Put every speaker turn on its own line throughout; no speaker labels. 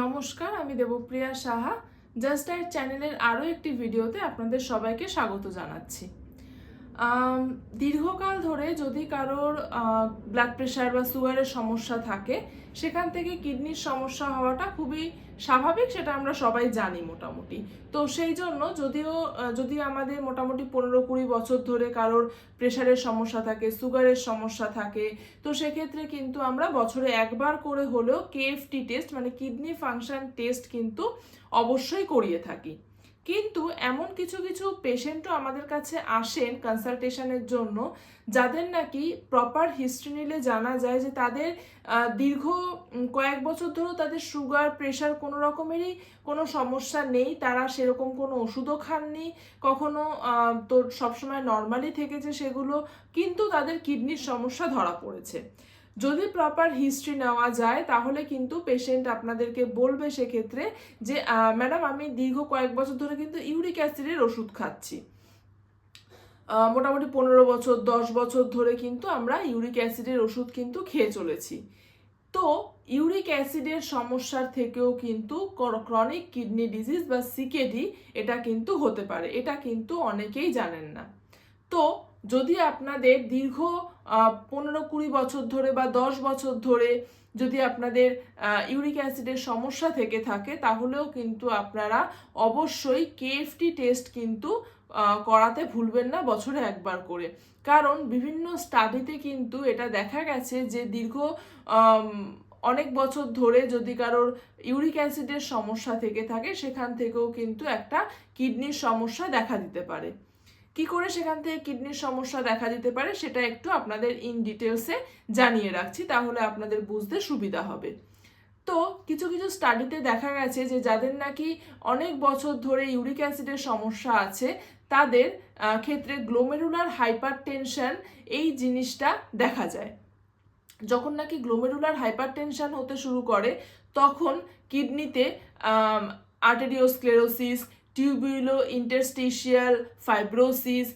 নমস্কার আমি দেবপ্রিয়া সাহা। জাস্ট আয়ের চ্যানেলের আরও একটি ভিডিওতে আপনাদের সবাইকে স্বাগত জানাচ্ছি। দীর্ঘকাল ধরে যদি কারোর ব্লাড প্রেশার বা সুগারের সমস্যা থাকে, সেখান থেকে কিডনির সমস্যা হওয়াটা খুবই স্বাভাবিক, সেটা আমরা সবাই জানি মোটামুটি। তো সেই জন্য যদিও যদি আমাদের মোটামুটি পনেরো কুড়ি বছর ধরে কারোর প্রেশারের সমস্যা থাকে সুগারের সমস্যা থাকে, তো সেক্ষেত্রে কিন্তু আমরা বছরে একবার করে হলেও কেএফটি টেস্ট মানে কিডনি ফাংশন টেস্ট কিন্তু অবশ্যই করিয়ে থাকি। কিন্তু এমন কিছু কিছু পেশেন্টও আমাদের কাছে আসেন কনসালটেশনের জন্য, যাদের নাকি প্রপার হিস্ট্রি নিলে জানা যায় যে তাদের দীর্ঘ কয়েক বছর ধরেও তাদের সুগার প্রেশার কোনো রকমেরই কোনো সমস্যা নেই। তারা সেরকম কোনো ওষুধও খাননি। কখনো তো সবসময় নর্মালি থেকেছে সেগুলো। কিন্তু তাদের কিডনির সমস্যা ধরা পড়েছে। যদি প্রপার হিস্ট্রি নেওয়া যায়, তাহলে কিন্তু পেশেন্ট আপনাদেরকে বলবে সেক্ষেত্রে যে ম্যাডাম আমি দীর্ঘ কয়েক বছর ধরে কিন্তু ইউরিক অ্যাসিডের ওষুধ খাচ্ছি। মোটামুটি পনেরো বছর, দশ বছর ধরে কিন্তু আমরা ইউরিক অ্যাসিডের ওষুধ কিন্তু খেয়ে চলেছি। তো ইউরিক অ্যাসিডের সমস্যার থেকেও কিন্তু ক্রনিক কিডনি ডিজিজ বা সিকেডি এটা কিন্তু হতে পারে। এটা কিন্তু অনেকেই জানেন না। তো যদি আপনাদের দীর্ঘ পনেরো কুড়ি বছর ধরে বা দশ বছর ধরে যদি আপনাদের ইউরিক অ্যাসিডের সমস্যা থেকে থাকে, তাহলেও কিন্তু আপনারা অবশ্যই কেএফটি টেস্ট কিন্তু করাতে ভুলবেন না বছরে একবার করে। কারণ বিভিন্ন স্টাডিতে কিন্তু এটা দেখা গেছে যে দীর্ঘ অনেক বছর ধরে যদি কারোর ইউরিক অ্যাসিডের সমস্যা থেকে থাকে, সেখান থেকেও কিন্তু একটা কিডনির সমস্যা দেখা দিতে পারে। কি করে সেখান থেকে কিডনির সমস্যা দেখা দিতে পারে সেটা একটু আপনাদের ইন ডিটেলসে জানিয়ে রাখছি, তাহলে আপনাদের বুঝতে সুবিধা হবে। তো কিছু কিছু স্টাডিতে দেখা গেছে যে যাদের নাকি অনেক বছর ধরে ইউরিক অ্যাসিডের সমস্যা আছে, তাদের ক্ষেত্রে গ্লোমেরুলার হাইপার টেনশন এই জিনিসটা দেখা যায়। যখন নাকি গ্লোমেরুলার হাইপার টেনশন হতে শুরু করে, তখন কিডনিতে arteriosclerosis tubulo interstitial fibrosis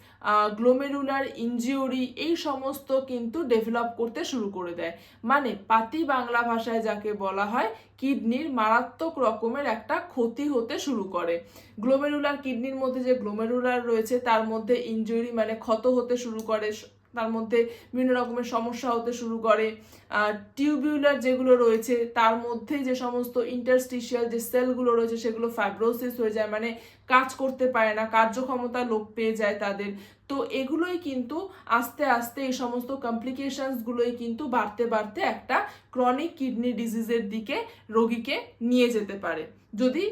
glomerular injury এই সমস্ত কিন্তু ডেভেলপ করতে শুরু করে দেয়। মানে পাতি বাংলা ভাষায় যাকে বলা হয়, কিডনির মারাত্মক রকমের একটা ক্ষতি হতে শুরু করে। গ্লোমেরুলার কিডনির মধ্যে যে গ্লোমেরুলার রয়েছে, তার মধ্যে ইনজুরি মানে ক্ষত হতে শুরু করে তার মধ্যে বিভিন্ন রকমের সমস্যা হতে শুরু করে। টিউবিউলার যেগুলো রয়েছে, তার মধ্যে যে সমস্ত ইন্টারস্টিশিয়াল যে সেলগুলো রয়েছে, সেগুলো ফাইব্রোসিস হয়ে যায় মানে কাজ করতে পারে না, কার্যক্ষমতা লোপ পেয়ে যায় তাদের। তো এগুলোই কিন্তু আস্তে আস্তে এই সমস্ত কমপ্লিকেশনসগুলোই কিন্তু বাড়তে বাড়তে একটা ক্রনিক কিডনি ডিজিজের দিকে রোগীকে নিয়ে যেতে পারে। যদি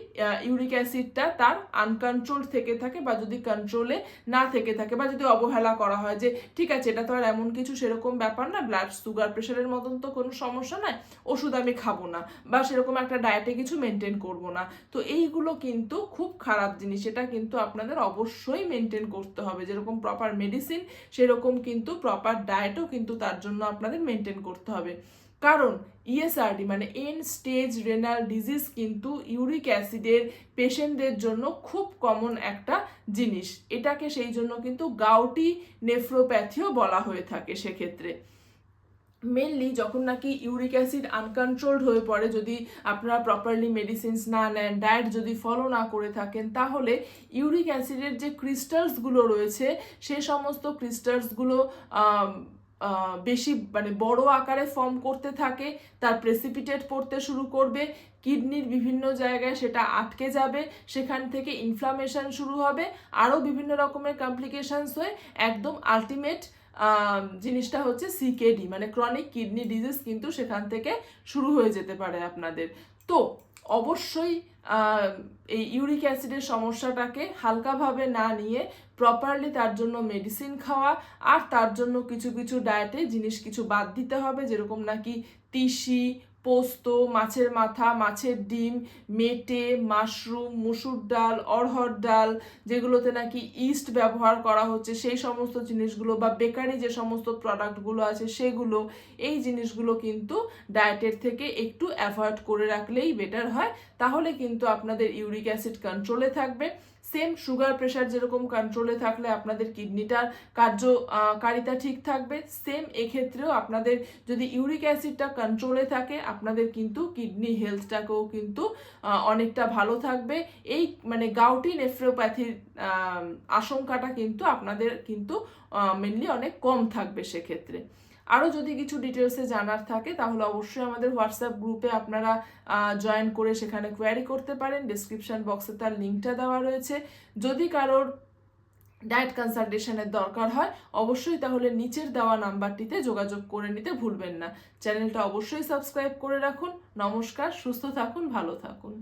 ইউরিক অ্যাসিডটা তার আনকন্ট্রোল থেকে থাকে বা যদি কন্ট্রোলে না থেকে থাকে বা যদি অবহেলা করা হয় যে, ঠিক আছে, এটা তো আর এমন কিছু সেরকম ব্যাপার না ব্লাড সুগার প্রেশারের মতন তো কোনো সমস্যা নাই ওষুধ আমি খাব না বা সেরকম একটা ডায়েটে কিছু মেনটেন করব না। তো এইগুলো কিন্তু খুব খারাপ জিনিস এটা কিন্তু আপনাদের অবশ্যই মেনটেন করতে হবে। যেরকম প্রপার মেডিসিন সেরকম কিন্তু প্রপার ডায়েটও কিন্তু তার জন্য আপনাদের মেনটেন করতে হবে। কারণ ইএসআরডি মানে এন স্টেজ রেনাল ডিজিজ কিন্তু ইউরিক অ্যাসিডের পেশেন্টদের জন্য খুব কমন একটা জিনিস। এটাকে সেই জন্য কিন্তু গাউটি নেফ্রোপ্যাথিও বলা হয়ে থাকে সেক্ষেত্রে। মেনলি যখন নাকি ইউরিক অ্যাসিড আনকন্ট্রোলড হয়ে পড়ে, যদি আপনারা প্রপারলি মেডিসিনস না নেন ডায়েট যদি ফলো না করে থাকেন, তাহলে ইউরিক অ্যাসিডের যে ক্রিস্টালসগুলো রয়েছে, সে সমস্ত ক্রিস্টালসগুলো বেশি মানে বড় আকারে ফর্ম করতে থাকে, তার প্রেসিপিটেট পড়তে শুরু করবে, কিডনির বিভিন্ন জায়গায় সেটা আটকে যাবে, সেখান থেকে ইনফ্লামেশন শুরু হবে, আরও বিভিন্ন রকমের কমপ্লিকেশানস হয়ে একদম আলটিমেট জিনিসটা হচ্ছে সিকেডি মানে ক্রনিক কিডনি ডিজিজ কিন্তু সেখান থেকে শুরু হয়ে যেতে পারে আপনাদের। তো অবশ্যই এই ইউরিক অ্যাসিডের সমস্যাটাকে হালকাভাবে না নিয়ে প্রপারলি তার জন্য মেডিসিন খাওয়া, আর তার জন্য কিছু কিছু ডায়েটে জিনিস কিছু বাদ দিতে হবে, যেরকম নাকি তিসি পোস্ত, মাছের মাথা, মাছের ডিম, মেটে, মাশরুম, মুসুর ডাল, অড়হর ডাল, যেগুলোতে নাকি ইস্ট ব্যবহার করা হচ্ছে, সেই সমস্ত জিনিসগুলো বা বেকারি যে সমস্ত প্রোডাক্টগুলো আছে, সেগুলো, এই জিনিসগুলো কিন্তু ডায়েটের থেকে একটু অ্যাভয়েড করে রাখলেই বেটার হয়। তাহলে কিন্তু আপনাদের ইউরিক অ্যাসিড কন্ট্রোলে থাকবে। সেম সুগার প্রেশার যেরকম কন্ট্রোলে থাকলে আপনাদের কিডনিটার কার্যকারিতা ঠিক থাকবে। সেম এক্ষেত্রেও আপনাদের যদি ইউরিক অ্যাসিডটা কন্ট্রোলে থাকে, আপনাদের কিন্তু কিডনি হেলথটাকেও কিন্তু অনেকটা ভালো থাকবে। এই মানে গাউটি নেফ্রোপ্যাথির আশঙ্কাটা কিন্তু আপনাদের কিন্তু মেনলি অনেক কম থাকবে সেক্ষেত্রে। আরও যদি কিছু ডিটেলসে জানার থাকে, তাহলে অবশ্যই আমাদের হোয়াটসঅ্যাপ গ্রুপে আপনারা জয়েন করে সেখানে কোয়ারি করতে পারেন। ডিসক্রিপশন বক্সে তার লিঙ্কটা দেওয়া রয়েছে। যদি কারোর ডায়েট কনসালটেশনের দরকার হয়, অবশ্যই তাহলে নিচের দেওয়া নাম্বারটিতে যোগাযোগ করে নিতে ভুলবেন না। চ্যানেলটা অবশ্যই সাবস্ক্রাইব করে রাখুন। নমস্কার, সুস্থ থাকুন, ভালো থাকুন।